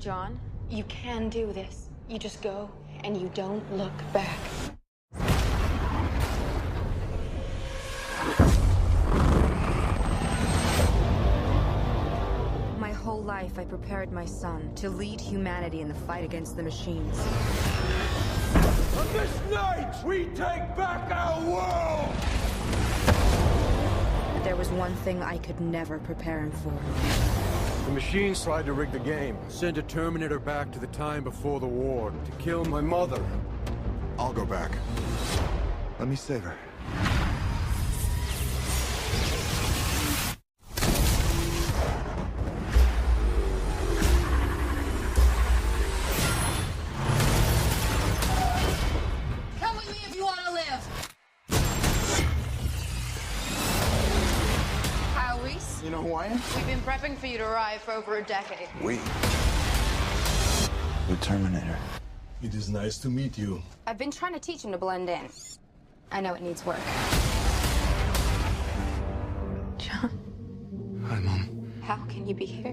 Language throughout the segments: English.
John, you can do this. You just go and you don't look back. My whole life, I prepared my son to lead humanity in the fight against the machines. On this night, we take back our world! But there was one thing I could never prepare him for. The machines tried to rig the game. Send a Terminator back to the time before the war to kill my mother. I'll go back. Let me save her. Know who I am? We've been prepping for you to arrive for over a decade. We. The Terminator. It is nice to meet you. I've been trying to teach him to blend in. I know it needs work. John, Hi, Mom. how can you be here?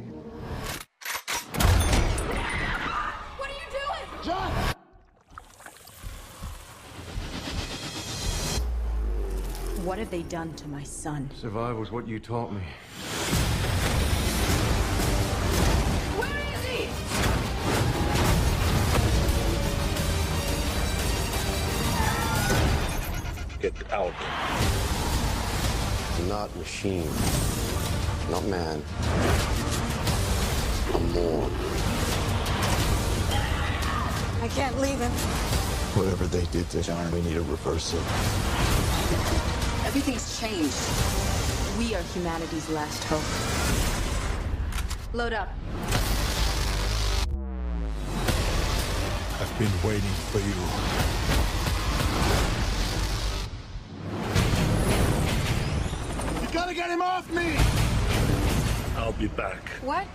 What are you doing? John! What have they done to my son? Survival's what you taught me. Get out. Not machine. Not man. I'm more. I can't leave him. Whatever they did to John, we need a reversal. Everything's changed. We are humanity's last hope. Load up. I've been waiting for you. Gotta get him off me! I'll be back. What?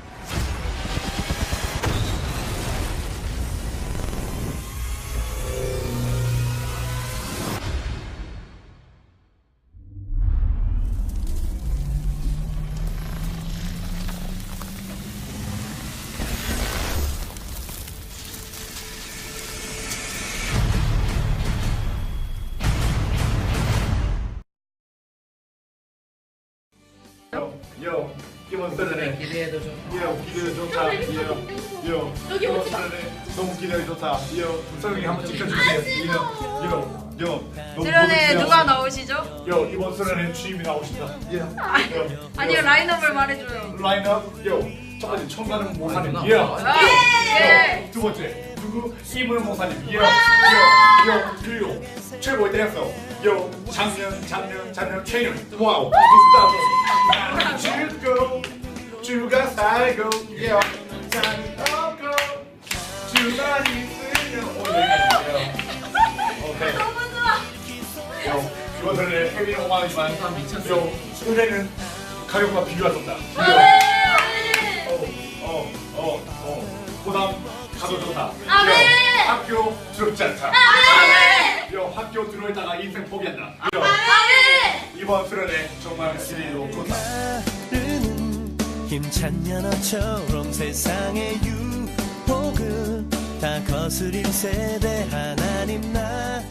요, 기분 쓰네. 기대해도 좋다. 요, 기대도 좋다. 요, 요. 여기 오지 마. 너무 기대도 좋다. 요, 설명이 한번 찍혀주세요. 요, 요, 수련회 기대도 누가 좋다. 나오시죠? 요, 이번 수련회 주임이 나오신다. 예. 요, 아니요 요. 라인업을 말해줘요. 라인업. 요, 첫 번째 청가는 목사님. 예. 아, 예. 요, 두 번째 누구 이문호 목사님. 예. 요, 요, 그리고 최고의 댄서. 요, 작년, 작년, 작년 최윤. 와우. 난 죽고 주가 살고 요, 난 없고 주만 있으면 오늘까지요. 오케이. 너무 좋아. 요, 이번 설에 케빈 오만이지만 요, 은혜는 가격과 비교할 수 없다. 요, 어, 어, 어. 고담 가도 좋다. 학교 두렵지 않다. 아멘! 요, 학교 들어있다가 인생 포기한다. 이번 수련회 정말 기대도 좋다. 흐르는 힘찬 연어처럼 세상의 유혹을 다 거스릴 세대 하나님 나